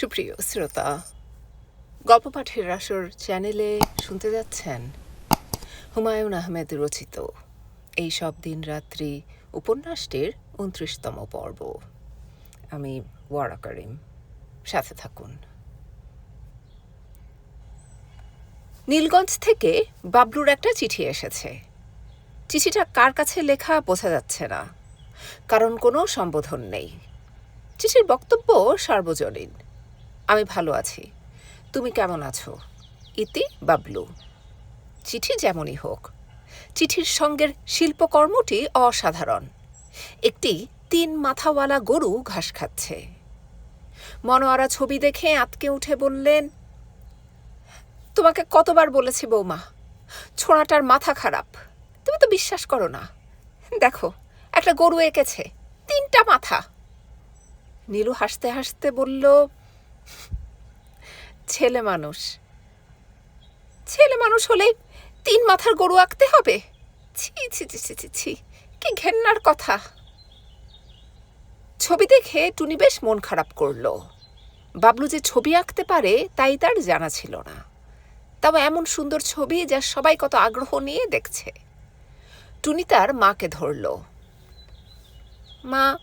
সুপ্রিয় শ্রোতা গল্প পাঠের আসর চ্যানেলে শুনতে যাচ্ছেন হুমায়ুন আহমেদ রচিত এই সব দিন রাত্রি উপন্যাসটির উনত্রিশতম পর্ব। আমি ওয়ারা করিম, সাথে থাকুন। নীলগঞ্জ থেকে বাবলুর একটা চিঠি এসেছে। চিঠিটা কার কাছে লেখা বোঝা যাচ্ছে না, কারণ কোনো সম্বোধন নেই। চিঠির বক্তব্য সার্বজনীন। আমি ভালো আছি। তুমি কেমন আছো? ইতি বাবলু চিঠি যেমনই হোক। চিঠির সঙ্গের শিল্পকর্মটি অসাধারণ। একটি তিন মাথাওয়ালা গরু ঘাস খাচ্ছে। মনোয়ারা ছবি দেখে আতকে উঠে বললেন, তোমাকে কতবার বলেছি বৌমা, ছোঁড়াটার মাথা খারাপ। তুমি তো বিশ্বাস করো না। দেখো, একটা গরু এঁকেছে, তিনটা মাথা। নীলু হাসতে হাসতে বলল ছেলে মানুষ। ছেলে মানুষ হলে তিন মাথার গরু আঁকতে হবে। ছি ছি ছি ছি ছি ছি, কি ঘেন্নার কথা। ছবি দেখে টুনি বেশ মন খারাপ করল। বাবলু যে ছবি আঁকতে পারে, তাই তার জানা ছিল না। তাও এমন সুন্দর ছবি যা সবাই কত আগ্রহ নিয়ে দেখছে। টুনি তার মাকে ধরল। মা,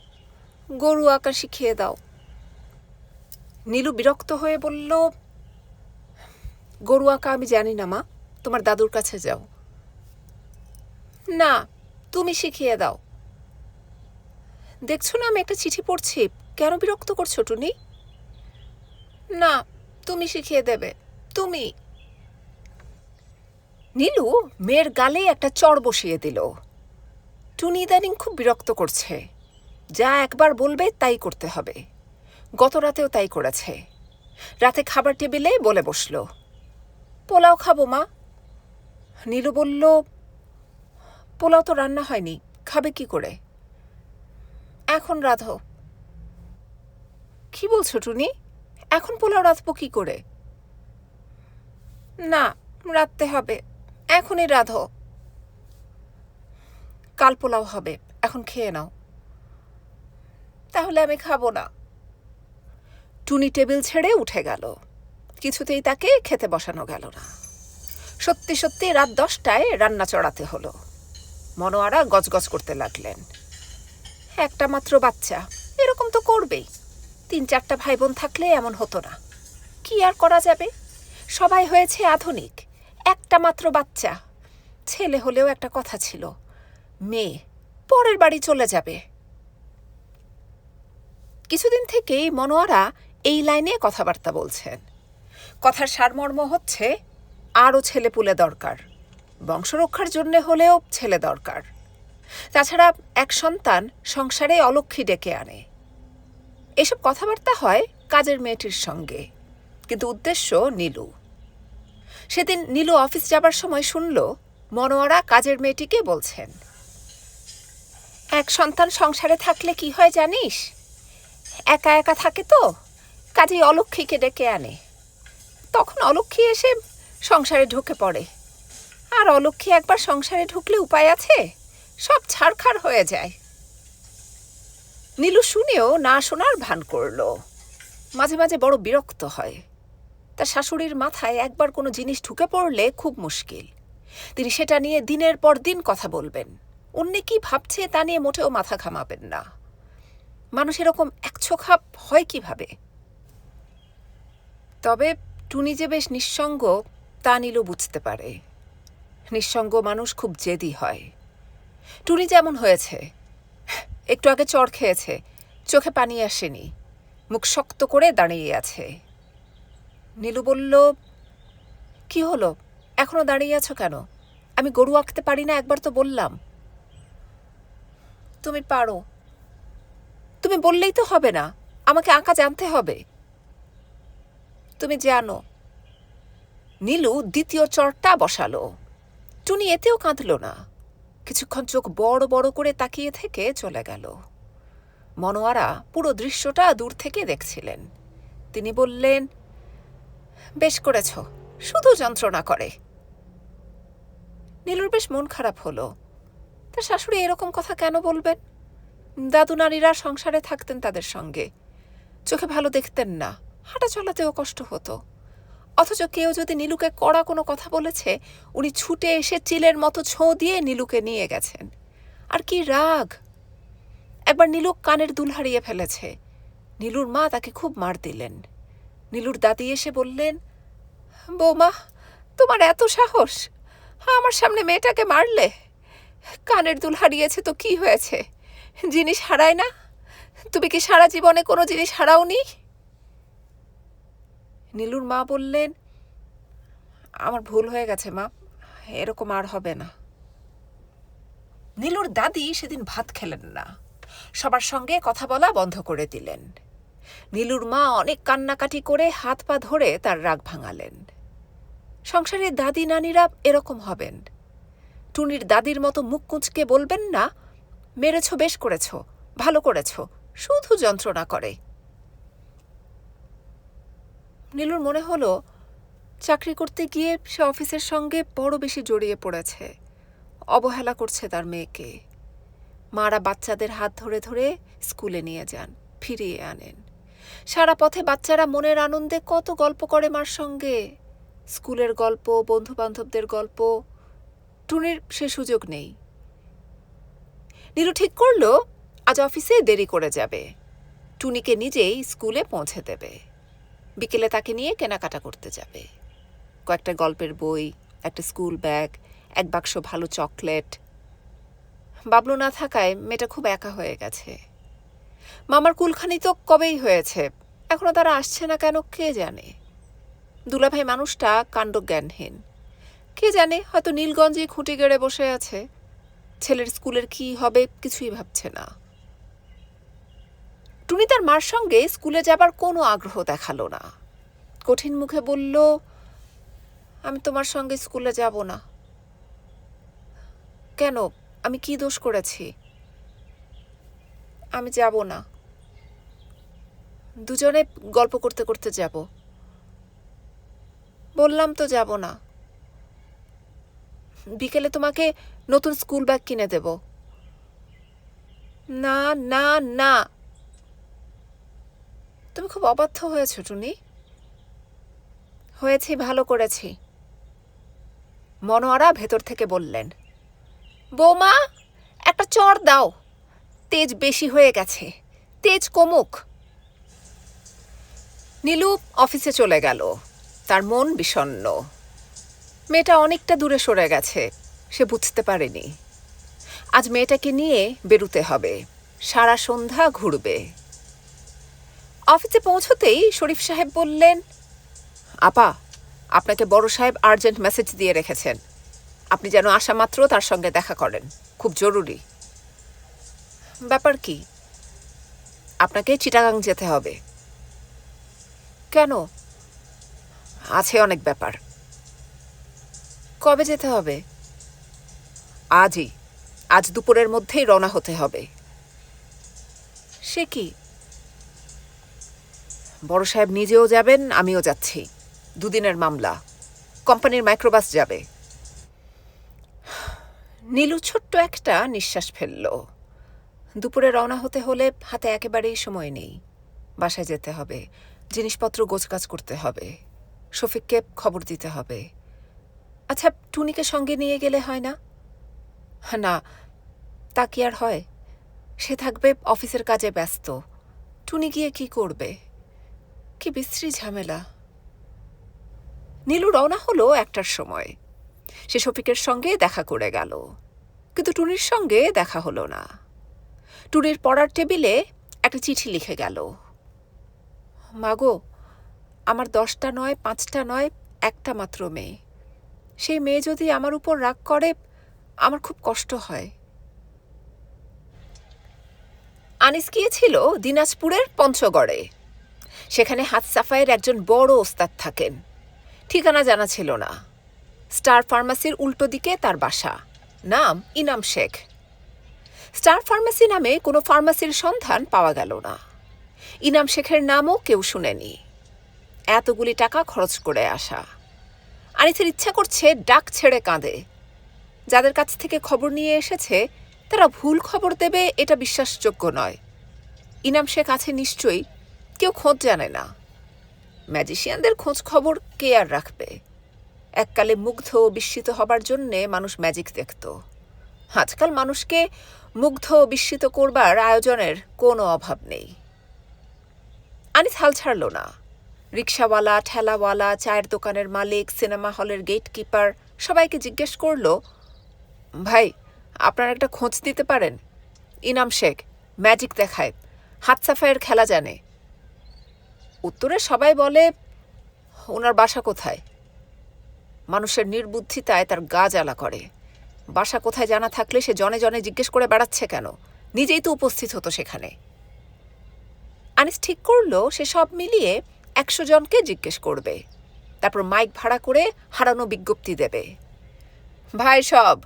গরু আঁকা শিখিয়ে দাও। নীলু বিরক্ত হয়ে বলল, গরু আঁকা আমি জানি না, মা। তোমার দাদুর কাছে যাও। না, তুমি শিখিয়ে দাও। দেখছ না, আমি একটা চিঠি পড়ছি। কেন বিরক্ত করছ, টুনি? না, তুমি শিখিয়ে দেবে। তুমি। নীলু মেয়ের গালে একটা চড় বসিয়ে দিল। টুনি ইদানিং খুব বিরক্ত করছে। যা একবার বলবে, তাই করতে হবে। গত রাতেও তাই করেছে। রাতে খাবার টেবিলে বলে বসল, পোলাও খাব, মা। নীলু বলল, পোলাও তো রান্না হয়নি, খাবে কি করে? এখন রাধো। কি বলছো টুনি? এখন পোলাও রাঁধবো কি করে? না, রাঁধতে হবে, এখনই রাধো। কাল পোলাও হবে, এখন খেয়ে নাও। তাহলে আমি খাব না। টুনি টেবিল ছেড়ে উঠে গেল। কিছুতেই তাকে খেতে বসানো গেল না। সত্যি সত্যি রাত দশটায় রান্না চড়াতে হলো। মনোয়ারা গজগজ করতে লাগলেন। একটা মাত্র বাচ্চা, এরকম তো করবেই। তিন চারটা ভাই বোন থাকলে এমন হতো না। কি আর করা যাবে? সবাই হয়েছে আধুনিক, একটা মাত্র বাচ্চা। ছেলে হলেও একটা কথা ছিল, মেয়ে পরের বাড়ি চলে যাবে। কিছুদিন থেকেই মনোয়ারা এই লাইনে কথাবার্তা বলছেন। কথার সারমর্ম হচ্ছে, আরও ছেলে পুলে দরকার। বংশরক্ষার জন্যে হলেও ছেলে দরকার। তাছাড়া এক সন্তান সংসারে অলক্ষী ডেকে আনে। এসব কথাবার্তা হয় কাজের মেয়েটির সঙ্গে, কিন্তু উদ্দেশ্য নীলু। সেদিন নীলু অফিস যাবার সময় শুনল, মনোয়ারা কাজের মেয়েটিকে বলছেন, এক সন্তান সংসারে থাকলে কি হয় জানিস? একা একা থাকে তো? কাজেই অলক্ষীকে ডেকে আনে। তখন অলক্ষী এসে সংসারে ঢুকে পড়ে। আর অলক্ষী একবার সংসারে ঢুকলে উপায় আছে? সব ছাড়খাড় হয়ে যায়। নীলু শুনেও না শোনার ভান করল। মাঝে মাঝে বড় বিরক্ত হয়। তার শাশুড়ির মাথায় একবার কোনো জিনিস ঢুকে পড়লে খুব মুশকিল। তিনি সেটা নিয়ে দিনের পর দিন কথা বলবেন। অন্য কি ভাবছে তা নিয়ে মোটেও মাথা ঘামাবেন না। মানুষ এরকম একছোখাপ হয় কীভাবে? তবে টুনি যে বেশ নিঃসঙ্গ, তা নীলু বুঝতে পারে। নিঃসঙ্গ মানুষ খুব জেদি হয়। টুনি যেমন হয়েছে, একটু আগে চড় খেয়েছে, চোখে পানি আসেনি, মুখ শক্ত করে দাঁড়িয়ে আছে। নীলু বলল, কি হলো? এখনও দাঁড়িয়ে আছো কেন? আমি গরু আঁকতে পারি না, একবার তো বললাম। তুমি পারো। তুমি বললেই তো হবে না, আমাকে আঁকা জানতে হবে। তুমি জানো। নীলু দ্বিতীয় চরটা বসালো। টুনি এতেও কাঁদল না। কিছুক্ষণ চোখ বড় বড় করে তাকিয়ে থেকে চলে গেল। মনোয়ারা পুরো দৃশ্যটা দূর থেকে দেখছিলেন। তিনি বললেন, বেশ করেছ, শুধু যন্ত্রণা করে। নীলুর বেশ মন খারাপ হলো। তার শাশুড়ি এরকম কথা কেন বলবেন? দাদু নারীরা সংসারে থাকতেন তাদের সঙ্গে। চোখে ভালো দেখতেন না। হাঁটা চলাতেও কষ্ট হতো। অথচ কেউ যদি নীলুকে কড়া কোনো কথা বলেছে, উনি ছুটে এসে চিলের মতো ছোঁ দিয়ে নীলুকে নিয়ে গেছেন। আর কি রাগ! একবার নীলু কানের দুল হারিয়ে ফেলেছে। নীলুর মা তাকে খুব মার দিলেন। নীলুর দাদি এসে বললেন, বৌমা, তোমার এত সাহস! আমার সামনে মেয়েটাকে মারলে? কানের দুল হারিয়েছে তো কি হয়েছে? জিনিস হারায় না? তুমি কি সারা জীবনে কোনো জিনিস হারাওনি? নীলুর মা বললেন, আমার ভুল হয়ে গেছে মা, এরকম আর হবে না। নীলুর দাদি সেদিন ভাত খেলেন না। সবার সঙ্গে কথা বলা বন্ধ করে দিলেন। নীলুর মা অনেক কান্নাকাটি করে হাত পা ধরে তার রাগ ভাঙালেন। সংসারের দাদি নানিরা এরকম হবেন। টুনির দাদির মতো মুখ কুঁচকে বলবেন না, মেরেছ, বেশ করেছ, ভালো করেছ, শুধু যন্ত্রণা করে। নীলুর মনে হলো, চাকরি করতে গিয়ে সে অফিসের সঙ্গে বড় বেশি জড়িয়ে পড়েছে। অবহেলা করছে তার মেয়েকে। মারা বাচ্চাদের হাত ধরে ধরে স্কুলে নিয়ে যান, ফিরিয়ে আনেন। সারা পথে বাচ্চারা মনের আনন্দে কত গল্প করে মার সঙ্গে। স্কুলের গল্প বন্ধু বান্ধবদের গল্প, টুনির সে সুযোগ নেই। নীলু ঠিক করল, আজ অফিসে দেরি করে যাবে। টুনিকে নিজেই স্কুলে পৌঁছে দেবে। বিকেলে তাকে নিয়ে কেনাকাটা করতে যাবে। কয়েকটা গল্পের বই, একটা স্কুল ব্যাগ, এক বাক্স ভালো চকলেট। বাবলু না থাকায় মেয়েটা খুব একা হয়ে গেছে। মামার কুলখানি তো কবেই হয়েছে? এখনও তারা আসছে না কেন কে জানে? দুলাভাই মানুষটা কাণ্ডজ্ঞানহীন। কে জানে হয়তো নীলগঞ্জে খুঁটি গেড়ে বসে আছে। ছেলের স্কুলের কি হবে কিছুই ভাবছে না। টুনি তার মার সঙ্গে স্কুলে যাবার কোনো আগ্রহ দেখাল না। কঠিন মুখে বলল, আমি তোমার সঙ্গে স্কুলে যাব না। কেন? আমি কি দোষ করেছি? আমি যাব না। দুজনে গল্প করতে করতে যাব। বললাম তো যাব না। বিকেলে তোমাকে নতুন স্কুল ব্যাগ কিনে দেব। না না না। তুমি খুব অবাধ্য হয়েছো, টুনি। হয়েছি, ভালো করেছি। মনোয়ারা ভেতর থেকে বললেন, বৌমা, একটা চড় দাও। তেজ বেশি হয়ে গেছে। তেজ কমুক। নীলু অফিসে চলে গেল। তার মন বিষণ্ণ। মেয়েটা অনেকটা দূরে সরে গেছে, সে বুঝতে পারেনি। আজ মেয়েটাকে নিয়ে বেরুতে হবে। সারা সন্ধ্যা ঘুরবে। অফিসে পৌঁছতেই শরীফ সাহেব বললেন, আপা, আপনাকে বড় সাহেব আর্জেন্ট মেসেজ দিয়ে রেখেছেন। আপনি যেন আসা মাত্র তার সঙ্গে দেখা করেন। খুব জরুরি। ব্যাপার কি? আপনাকে চিটাগাং যেতে হবে। কেন? আছে অনেক ব্যাপার। কবে যেতে হবে? আজই। আজ দুপুরের মধ্যেই রওনা হতে হবে। সে কি? বড় সাহেব নিজেও যাবেন, আমিও যাচ্ছি। দুদিনের মামলা। কোম্পানির মাইক্রোবাস যাবে। নীলু ছোট্ট একটা নিঃশ্বাস ফেলল। দুপুরে রওনা হতে হলে হাতে একেবারেই সময় নেই। বাসায় যেতে হবে, জিনিসপত্র গোছগাছ করতে হবে, শফিককে খবর দিতে হবে। আচ্ছা টুনিকে সঙ্গে নিয়ে গেলে হয় না? না, তা কি আর হয়? সে থাকবে অফিসের কাজে ব্যস্ত। টুনি গিয়ে কি করবে? কি বিশ্রী ঝামেলা। নীলু রওনা হলো একটার সময়। সে শফিকের সঙ্গে দেখা করে গেল। কিন্তু টুনির সঙ্গে দেখা হলো না। টুনির পড়ার টেবিলে একটা চিঠি লিখে গেল। মাগো, আমার দশটা নয়, পাঁচটা নয়, একটা মাত্র মেয়ে। সেই মেয়ে যদি আমার উপর রাগ করে, আমার খুব কষ্ট হয়। আনিস গিয়েছিল দিনাজপুরের পঞ্চগড়ে। সেখানে হাত সাফাইয়ের একজন বড় ওস্তাদ থাকেন। ঠিকানা জানা ছিল না। স্টার ফার্মাসির উল্টো দিকে তার বাসা। নাম ইনাম শেখ। স্টার ফার্মাসি নামে কোনো ফার্মাসির সন্ধান পাওয়া গেল না। ইনাম শেখের নামও কেউ শুনেনি। এতগুলি টাকা খরচ করে আসা। আনিসের ইচ্ছা করছে ডাক ছেড়ে কাঁদে। যাদের কাছ থেকে খবর নিয়ে এসেছে, তারা ভুল খবর দেবে এটা বিশ্বাসযোগ্য নয়। ইনাম শেখ আছে নিশ্চয়ই কেউ খোঁজ জানে না। ম্যাজিশিয়ানদের খোঁজ খবর কে আর রাখবে? এককালে মুগ্ধ ও বিস্মিত হবার জন্যে মানুষ ম্যাজিক দেখত। আজকাল মানুষকে মুগ্ধ ও বিস্মিত করবার আয়োজনের কোনো অভাব নেই। আনিস হাল ছাড়ল না। রিক্সাওয়ালা, ঠেলাওয়ালা, চায়ের দোকানের মালিক, সিনেমা হলের গেটকিপার সবাইকে জিজ্ঞেস করল, ভাই, আপনারা একটা খোঁজ দিতে পারেন? ইনাম শেখ, ম্যাজিক দেখায়, হাত সাফাইয়ের খেলা জানে। উত্তরে সবাই বলে, ওনার বাসা কোথায়? মানুষের নির্বুদ্ধিতায় তার গা জ্বালা করে। বাসা কোথায় জানা থাকলে সে জনে জনে জিজ্ঞেস করে বেড়াচ্ছে কেন? নিজেই তো উপস্থিত হতো সেখানে। আনিস ঠিক করল, সে সব মিলিয়ে একশো জনকে জিজ্ঞেস করবে। তারপর মাইক ভাড়া করে হারানো বিজ্ঞপ্তি দেবে। ভাই সব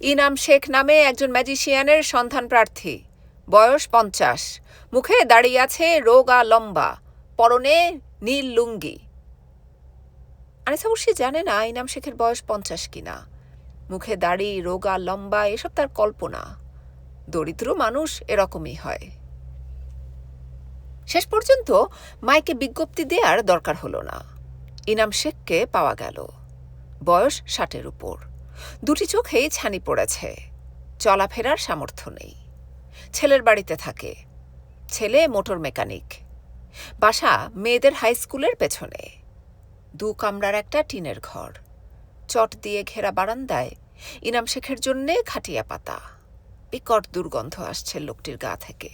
ইনাম শেখ নামে একজন ম্যাজিশিয়ানের সন্ধান প্রার্থী। বয়স পঞ্চাশ। মুখে দাঁড়িয়ে আছে রোগা লম্বা। পরনে নীল লুঙ্গি। আনিস অবশ্যই জানে না ইনাম শেখের বয়স পঞ্চাশ কিনা। মুখে দাড়ি, রোগা, লম্বা, এসব তার কল্পনা। দরিদ্র মানুষ এরকমই হয়। শেষ পর্যন্ত মাইকে বিজ্ঞপ্তি দেওয়ার দরকার হলো না। ইনাম শেখকে পাওয়া গেল। বয়স ষাটের উপর। দুটি চোখেই ছানি পড়েছে। চলাফেরার সামর্থ্য নেই। ছেলের বাড়িতে থাকে। ছেলে মোটর মেকানিক। বাসা মেয়েদের হাই স্কুলের পেছনে। দু কামরার একটা টিনের ঘর। চট দিয়ে ঘেরা বারান্দায় ইনাম শেখের জন্যে খাটিয়া পাতা। বিকট দুর্গন্ধ আসছে লোকটির গা থেকে।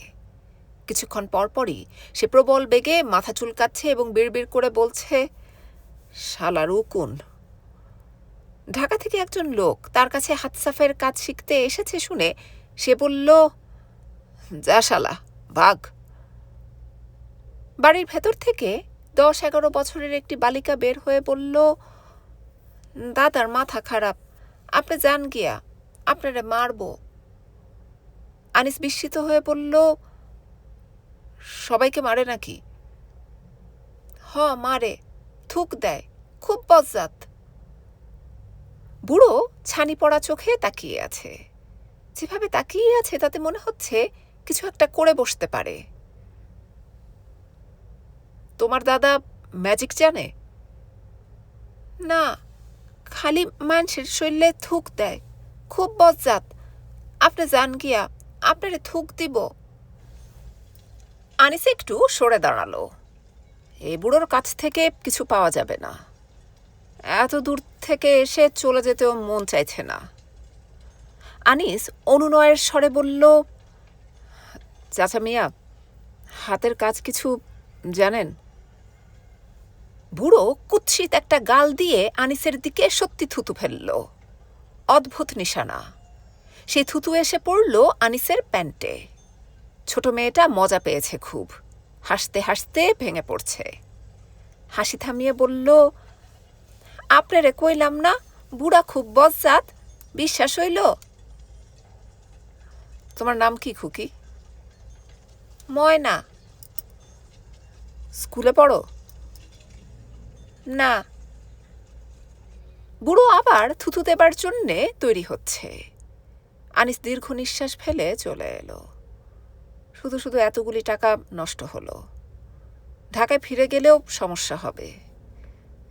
কিছুক্ষণ পরপরই সে প্রবল বেগে মাথা চুলকাচ্ছে এবং বিড়বিড় করে বলছে শালার উকুন ঢাকা থেকে একজন লোক তার কাছে হাত সাফের কাজ শিখতে এসেছে শুনে সে বলল, যা শালা বাঘ বাড়ির ভেতর থেকে দশ এগারো বছরের একটি বালিকা বের হয়ে বলল, দাদার মাথা খারাপ। আপনি যান গিয়া, আপনারে মারব। আনিস বিস্মিত হয়ে বলল, সবাইকে মারে নাকি? হ, মারে। থুক দেয়। খুব বজ্জাত। বুড়ো ছানি পড়া চোখে তাকিয়ে আছে। যেভাবে তাকিয়ে আছে, তাতে মনে হচ্ছে কিছু একটা করে বসতে পারে। তোমার দাদা ম্যাজিক জানে? না, খালি মানুষের শরীরে থুক দেয়। খুব বজ্জাত। আপনি যান গিয়া, আপনারে থুক দিব। আনিস একটু সরে দাঁড়াল। এ বুড়োর কাছ থেকে কিছু পাওয়া যাবে না। এত দূর থেকে এসে চলে যেতেও মন চাইছে না। আনিস অনুনয়ের স্বরে বলল, চাচা মিয়া, হাতের কাজ কিছু জানেন? বুড়ো কুৎসিত একটা গাল দিয়ে আনিসের দিকে সত্যি থুতু ফেলল। অদ্ভুত নিশানা। সেই থুতু এসে পড়ল আনিসের প্যান্টে। ছোট মেয়েটা মজা পেয়েছে খুব। হাসতে হাসতে ভেঙে পড়ছে। হাসি থামিয়ে বলল, আপনারে কইলাম না, বুড়া খুব বজ্জাত, বিশ্বাস হইল? তোমার নাম কি খুকি? ময়না। স্কুলে পড়ো? না। বুড়ো আবার থুতু দেবার জন্যে তৈরি হচ্ছে। আনিস দীর্ঘ নিঃশ্বাস ফেলে চলে এলো। শুধু শুধু এতগুলি টাকা নষ্ট হলো। ঢাকায় ফিরে গেলেও সমস্যা হবে।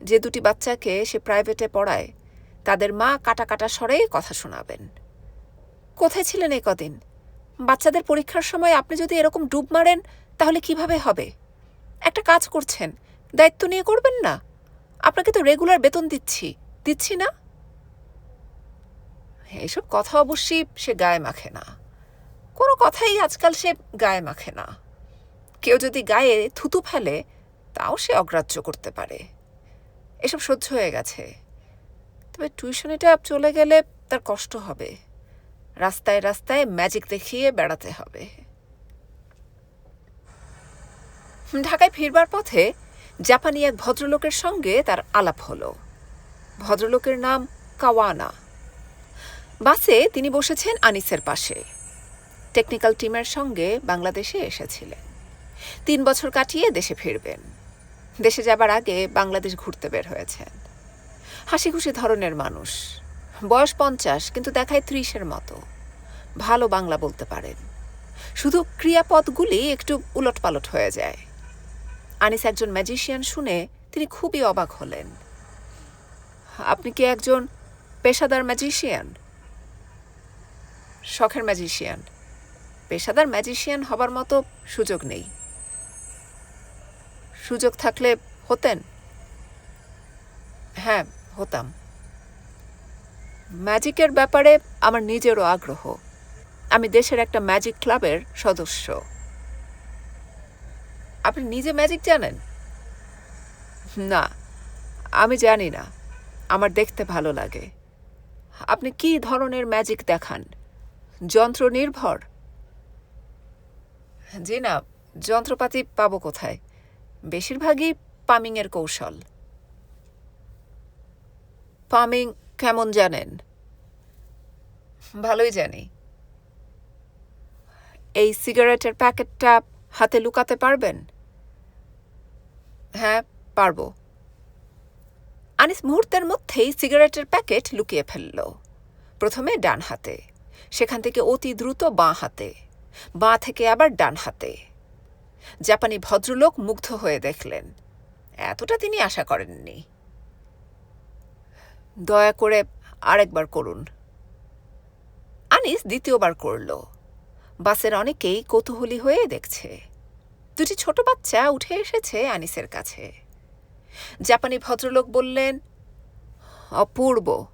যে দুটি বাচ্চাকে সে প্রাইভেটে পড়ায়, তাদের মা কাটা কাটা স্বরে কথা শোনাবেন। কোথায় ছিলেন এই কদিন? বাচ্চাদের পরীক্ষার সময় আপনি যদি এরকম ডুব মারেন, তাহলে কীভাবে হবে? একটা কাজ করছেন, দায়িত্ব নিয়ে করবেন না? আপনাকে তো রেগুলার বেতন দিচ্ছি। দিচ্ছি না? এইসব কথা অবশ্যই সে গায়ে মাখে না। কোনো কথাই আজকাল সে গায়ে মাখে না। কেউ যদি গায়ে থুতু ফেলে, তাও সে অগ্রাহ্য করতে পারে। এসব সহ্য হয়ে গেছে। তবে টিউশনিটা চলে গেলে তার কষ্ট হবে। রাস্তায় রাস্তায় ম্যাজিক দেখিয়ে বেড়াতে হবে। ঢাকায় ফিরবার পথে জাপানি এক ভদ্রলোকের সঙ্গে তার আলাপ হলো। ভদ্রলোকের নাম কাওয়ানা। বাসে তিনি বসেছেন আনিসের পাশে। টেকনিক্যাল টিমের সঙ্গে বাংলাদেশে এসেছিলেন। তিন বছর কাটিয়ে দেশে ফিরবেন। দেশে যাবার আগে বাংলাদেশ ঘুরতে বের হয়েছেন। হাসি খুশি ধরনের মানুষ। বয়স পঞ্চাশ, কিন্তু দেখায় ত্রিশের মতো। ভালো বাংলা বলতে পারেন। শুধু ক্রিয়াপদগুলি একটু উলটপালট হয়ে যায়। আনিস একজন ম্যাজিশিয়ান শুনে তিনি খুবই অবাক হলেন। আপনি কি একজন পেশাদার ম্যাজিশিয়ান শখের ম্যাজিশিয়ান পেশাদার ম্যাজিশিয়ান হবার মতো সুযোগ নেই। সুযোগ থাকলে হতেন? হ্যাঁ হতাম। ম্যাজিকের ব্যাপারে আমার নিজেরও আগ্রহ। আমি দেশের একটা ম্যাজিক ক্লাবের সদস্য। আপনি নিজে ম্যাজিক জানেন? না, আমি জানি না। আমার দেখতে ভালো লাগে। আপনি কি ধরনের ম্যাজিক দেখান? যন্ত্র নির্ভর? জি না, যন্ত্রপাতি পাবো কোথায়? বেশিরভাগই পামিংয়ের কৌশল। পামিং কেমন জানেন? ভালোই জানি। এই সিগারেটের প্যাকেটটা হাতে লুকাতে পারবেন? হ্যাঁ পারব। আনিস মুহূর্তের মধ্যেই সিগারেটের প্যাকেট লুকিয়ে ফেলল। প্রথমে ডান হাতে, সেখান থেকে অতি দ্রুত বাঁ হাতে, বাঁ থেকে আবার ডান হাতে। জাপানি ভদ্রলোক মুগ্ধ হয়ে দেখলেন, এতটা তিনি আশা করেননি। দয়া করে আরেকবার করুন। আনিস দ্বিতীয়বার করল। বাসের অনেকেই কৌতূহলী হয়ে দেখছে। দুটি ছোট বাচ্চা উঠে এসেছে আনিসের কাছে। জাপানি ভদ্রলোক বললেন, অপূর্ব,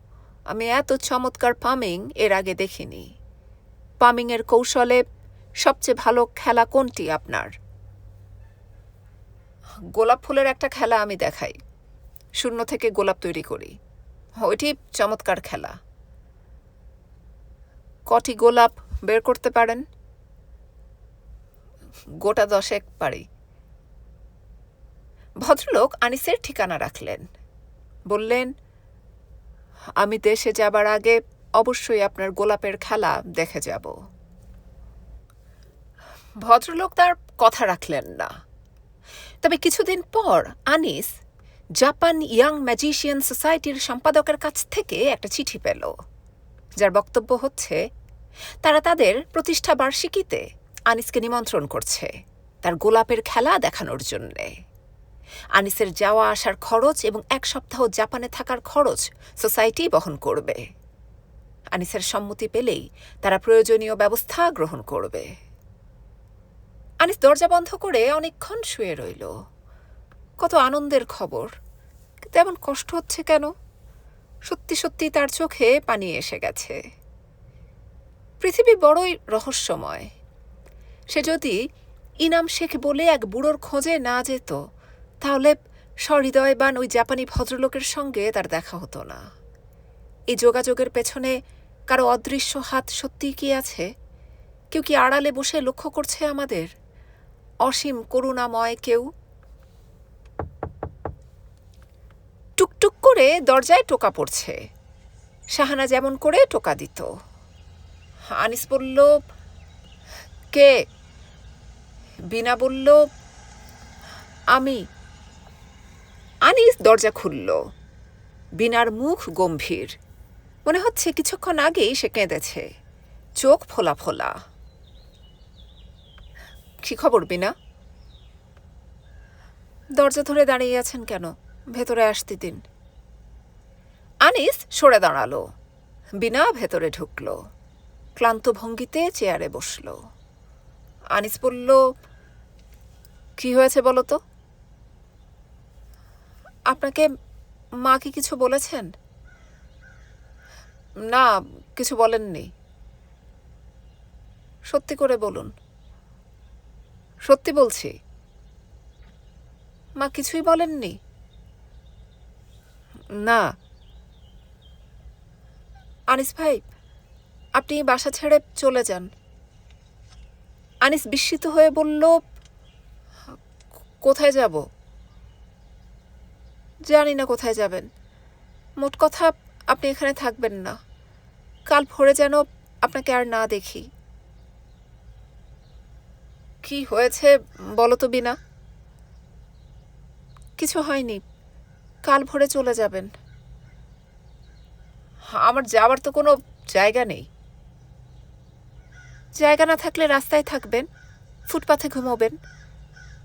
আমি এত চমৎকার পামিং এর আগে দেখিনি। পামিংয়ের কৌশলে সবচেয়ে ভালো খেলা কোনটি আপনার? গোলাপ ফুলের একটা খেলা আমি দেখাই। শূন্য থেকে গোলাপ তৈরি করি। ওইটি চমৎকার খেলা। কটি গোলাপ বের করতে পারেন? গোটা দশেক পারি ভদ্রলোক আনিসের ঠিকানা রাখলেন। বললেন, আমি দেশে যাবার আগে অবশ্যই আপনার গোলাপের খেলা দেখে যাব। ভদ্রলোক তার কথা রাখলেন না। তবে কিছুদিন পর আনিস জাপান ইয়াং ম্যাজিশিয়ান সোসাইটির সম্পাদকের কাছ থেকে একটা চিঠি পেল। যার বক্তব্য হচ্ছে, তারা তাদের প্রতিষ্ঠা বার্ষিকীতে আনিসকে নিমন্ত্রণ করছে তার গোলাপের খেলা দেখানোর জন্যে। আনিসের যাওয়া আসার খরচ এবং এক সপ্তাহ জাপানে থাকার খরচ সোসাইটি বহন করবে। আনিসের সম্মতি পেলেই তারা প্রয়োজনীয় ব্যবস্থা গ্রহণ করবে। আনিস দরজা বন্ধ করে অনেকক্ষণ শুয়ে রইল। কত আনন্দের খবর, কিন্তু এমন কষ্ট হচ্ছে কেন? সত্যি সত্যি তার চোখে পানি এসে গেছে। পৃথিবী বড়ই রহস্যময়। সে যদি ইনাম শেখ বলে এক বুড়োর খোঁজে না যেত, তাহলে সহৃদয়বান ওই জাপানি ভদ্রলোকের সঙ্গে তার দেখা হতো না। এই যোগাযোগের পেছনে কারও অদৃশ্য হাত সত্যিই কি আছে? কেউ কি আড়ালে বসে লক্ষ্য করছে আমাদের? অসীম করুণাময় কেউ? টুকটুক করে দরজায় টোকা পড়ছে। শাহানা যেমন করে টোকা দিত। আনিস বলল, কে? বিনা বলল, আমি আনিস দরজা খুলল। বিনার মুখ গম্ভীর। মনে হচ্ছে কিছুক্ষণ আগেই সে কেঁদেছে। চোখ ফোলা ফোলা। কি খবর, বিনা? দরজা ধরে দাঁড়িয়ে আছেন কেন? ভেতরে আসতে দিন। আনিস সরে দাঁড়াল। বিনা ভেতরে ঢুকল। ক্লান্ত ভঙ্গিতে চেয়ারে বসল। আনিস বলল কি হয়েছে বলো তো? আপনাকে মা কি কিছু বলেছেন? না, কিছু বলেননি। সত্যি করে বলুন। সত্যি বলছি। মা কিছুই বলেননি। না। আনিস ভাই, আপনি বাসা ছেড়ে চলে যান। আনিস বিস্মিত হয়ে বলল কোথায় যাব? জানি না কোথায় যাবেন। মোট কথা, আপনি এখানে থাকবেন না। কাল ভোরে যেন আপনাকে আর না দেখি। কি হয়েছে বলো তো, বিনা? কিছু হয়নি। কাল ভোরে চলে যাবেন। আমার যাওয়ার তো কোনো জায়গা নেই। জায়গা না থাকলে রাস্তায় থাকবেন, ফুটপাথে ঘুমোবেন।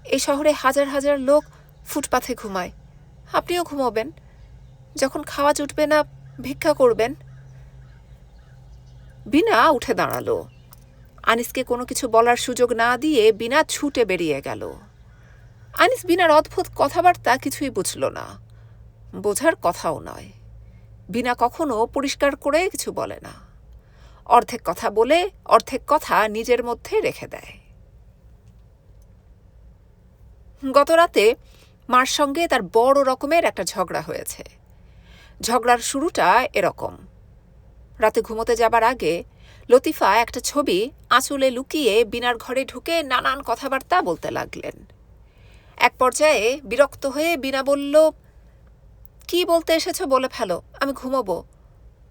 এই শহরে হাজার হাজার লোক ফুটপাথে ঘুমায়। আপনিও ঘুমোবেন। যখন খাওয়া জুটবে না, ভিক্ষা করবেন। বিনা উঠে দাঁড়াল। আনিসকে কোনো কিছু বলার সুযোগ না দিয়ে বিনা ছুটে বেরিয়ে গেল। আনিস বিনার অদ্ভুত কথাবার্তা কিছুই বুঝল না। বোঝার কথাও নয়। বিনা কখনো পরিষ্কার করে কিছু বলে না। অর্ধেক কথা বলে, অর্ধেক কথা নিজের মধ্যে রেখে দেয়। গতরাতে মার সঙ্গে তার বড় রকমের একটা ঝগড়া হয়েছে। ঝগড়ার শুরুটা এরকম। রাতে ঘুমোতে যাবার আগে লতিফা একটা ছবি আঁচলে লুকিয়ে বিনার ঘরে ঢুকে নানান কথাবার্তা বলতে লাগলেন। এক পর্যায়ে বিরক্ত হয়ে বিনা বলল, কি বলতে এসেছ বলে ফেলো, আমি ঘুমোবো।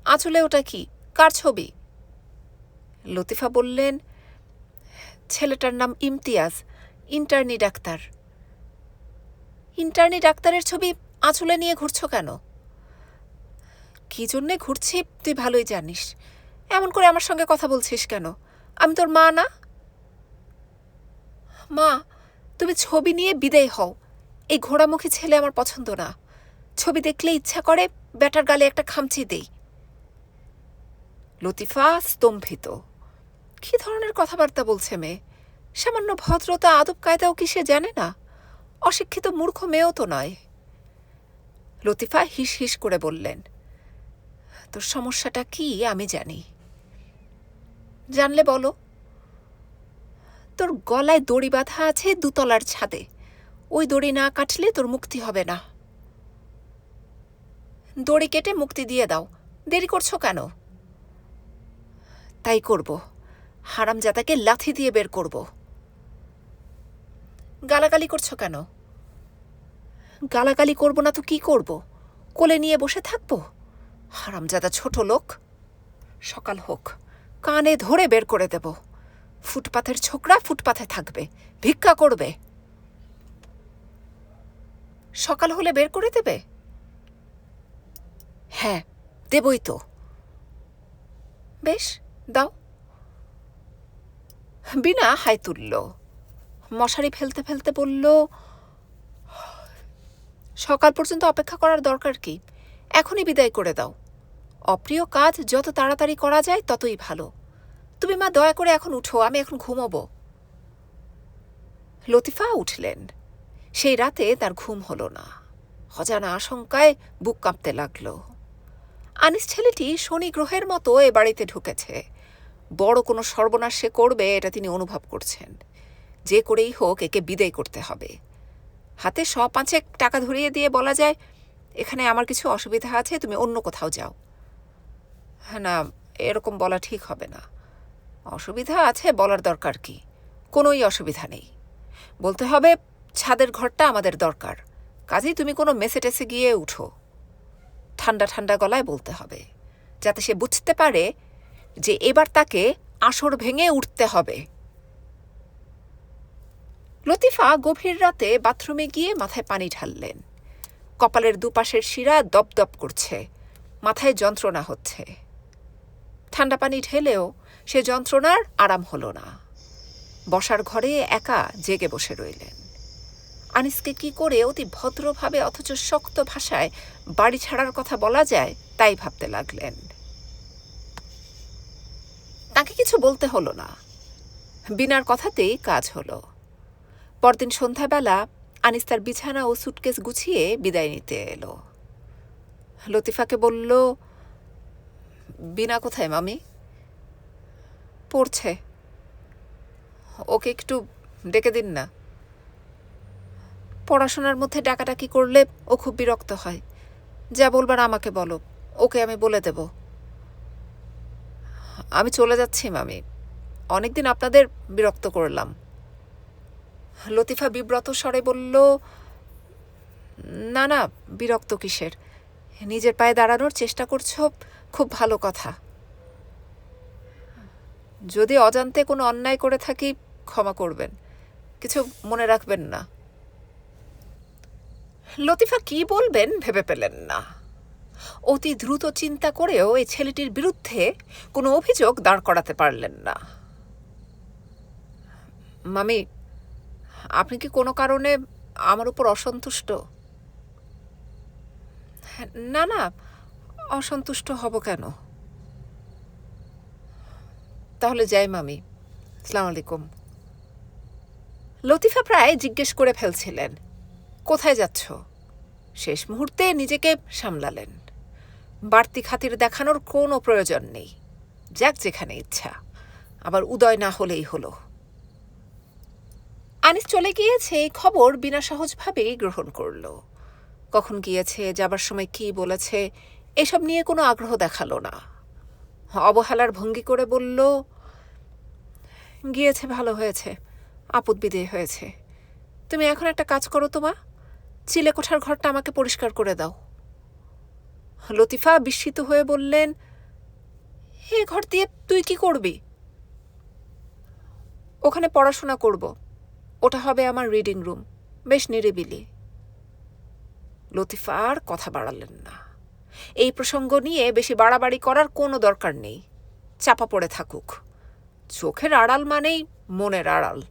আঁচলে ওটা কি? কার ছবি? লতিফা বললেন, ছেলেটার নাম ইমতিয়াজ, ইন্টার্নি ডাক্তার। ইন্টার্নি ডাক্তারের ছবি আঁচলে নিয়ে ঘুরছো কেন? কি জন্যে ঘুরছি তুই ভালোই জানিস। এমন করে আমার সঙ্গে কথা বলছিস কেন? আমি তোর মা না? মা, তুমি ছবি নিয়ে বিদায় হও। এই ঘোড়ামুখী ছেলে আমার পছন্দ না। ছবি দেখলে ইচ্ছা করে ব্যাটার গালে একটা খামচি দেই। লতিফা স্তম্ভিত। কি ধরনের কথাবার্তা বলছে মেয়ে? সামান্য ভদ্রতা আদব কায়দাও কি সে জানে না? অশিক্ষিত মূর্খ মেয়েও তো নয়। লতিফা হিস হিস করে বললেন, তোর সমস্যাটা কি আমি জানি। জানলে বলো, তোর গলায় দড়ি বাঁধা আছে দুতলার ছাদে। ওই দড়ি না কাটলে তোর মুক্তি হবে না। দড়ি কেটে মুক্তি দিয়ে দাও। দেরি করছ কেন? তাই করব। হারামজাদাকে লাথি দিয়ে বের করব। গালাগালি করছ কেন? গালাগালি করব না তো কি করব? কোলে নিয়ে বসে থাকব? হারামজাদা ছোট লোক। সকাল হোক, কানে ধরে বের করে দেব। ফুটপাথের ছোকরা ফুটপাথে থাকবে, ভিক্ষা করবে। সকাল হলে বের করে দেবে? হ্যাঁ দেবই তো। বেশ, দাও। বিনা হাই তুলল মশারি ফেলতে ফেলতে বলল সকাল পর্যন্ত অপেক্ষা করার দরকার কি? এখনই বিদায় করে দাও। অপ্রিয় কাজ যত তাড়াতাড়ি করা যায় ততই ভালো। তুমি মা দয়া করে এখন উঠো, আমি এখন ঘুমোবো। লতিফা উঠলেন। সেই রাতে তার ঘুম হলো না। হজানা আশঙ্কায় বুক কাঁপতে লাগল। আনিস ছেলেটি শনি গ্রহের মতো এ বাড়িতে ঢুকেছে। বড় কোনো সর্বনাশ সে করবে এটা তিনি অনুভব করছেন। যে করেই হোক একে বিদায় করতে হবে। হাতে শ পাঁচেক টাকা ধরিয়ে দিয়ে বলা যায়, এখানে আমার কিছু অসুবিধা আছে, তুমি অন্য কোথাও যাও। হ্যাঁ না, এরকম বলা ঠিক হবে না। অসুবিধা আছে বলার দরকার কি? কোনোই অসুবিধা নেই। বলতে হবে, ছাদের ঘরটা আমাদের দরকার। কাজেই তুমি কোনো মেসে টেসে গিয়ে উঠো। ঠান্ডা ঠান্ডা গলায় বলতে হবে, যাতে সে বুঝতে পারে যে এবার তাকে আসর ভেঙে উঠতে হবে। লতিফা গভীর রাতে বাথরুমে গিয়ে মাথায় পানি ঢাললেন। কপালের দুপাশের শিরা দপদপ করছে। মাথায় যন্ত্রণা হচ্ছে। ঠান্ডা পানি ঢেলেও সে যন্ত্রণার আরাম হলো না। বসার ঘরে একা জেগে বসে রইলেন। আনিসকে কি করে অতি ভদ্রভাবে অথচ শক্ত ভাষায় বাড়ি ছাড়ার কথা বলা যায়, তাই ভাবতে লাগলেন। তাকে কিছু বলতে হলো না। বিনার কথাতেই কাজ হলো। পরদিন সন্ধ্যাবেলা আনিস তার বিছানা ও সুটকেস গুছিয়ে বিদায় নিতে এলো। লতিফাকে বলল বিনা কোথায়, মামি? পড়ছে। ওকে একটু ডেকে দিন না। পড়াশোনার মধ্যে ডাকাডাকি করলে ও খুব বিরক্ত হয়। যা বলবার আমাকে বলো, ওকে আমি বলে দেব। আমি চলে যাচ্ছি, মামি। অনেকদিন আপনাদের বিরক্ত করলাম। লতিফা বিব্রত স্বরে বলল, না না, বিরক্ত কিসের? নিজের পায়ে দাঁড়ানোর চেষ্টা করছ, খুব ভালো কথা। যদি অজান্তে কোনো অন্যায় করে থাকি, ক্ষমা করবেন। কিছু মনে রাখবেন না। লতিফা কি বলবেন ভেবে পেলেন না। অতি দ্রুত চিন্তা করেও এই ছেলেটির বিরুদ্ধে কোনো অভিযোগ দাঁড় করাতে পারলেন না। মামি আপনি কি কোনো কারণে আমার উপর অসন্তুষ্ট? না না, অসন্তুষ্ট হব কেন? তাহলে যাই মামি। সালাম আলাইকুম। লতিফা প্রায় জিজ্ঞেস করে ফেলছিলেন, কোথায় যাচ্ছ? শেষ মুহূর্তে নিজেকে সামলালেন। বাড়তি খাতির দেখানোর কোনো প্রয়োজন নেই। যাক যেখানে ইচ্ছা। আবার উদয় না হলেই হলো। আনিস চলে গিয়েছে, এই খবর বিনা সহজভাবেই গ্রহণ করল। কখন গিয়েছে, যাবার সময় কি বলেছে, এসব নিয়ে কোনো আগ্রহ দেখাল না। অবহেলার ভঙ্গি করে বলল, গিয়েছে, ভালো হয়েছে, আপদ বিদেয় হয়েছে। তুমি এখন একটা কাজ করো তো মা চিলেকোঠার ঘরটা আমাকে পরিষ্কার করে দাও। লতিফা বিস্মিত হয়ে বললেন হে ঘর দিয়ে তুই কি করবি? ওখানে পড়াশোনা করব। ওটা হবে আমার রিডিং রুম বেশ নিরিবিলি। লতিফা আর কথা বাড়ালেন না। এই প্রসঙ্গ নিয়ে বেশি বাড়াবাড়ি করার কোনো দরকার নেই। চাপা পড়ে থাকুক। চোখের আড়াল মানেই মনের আড়াল।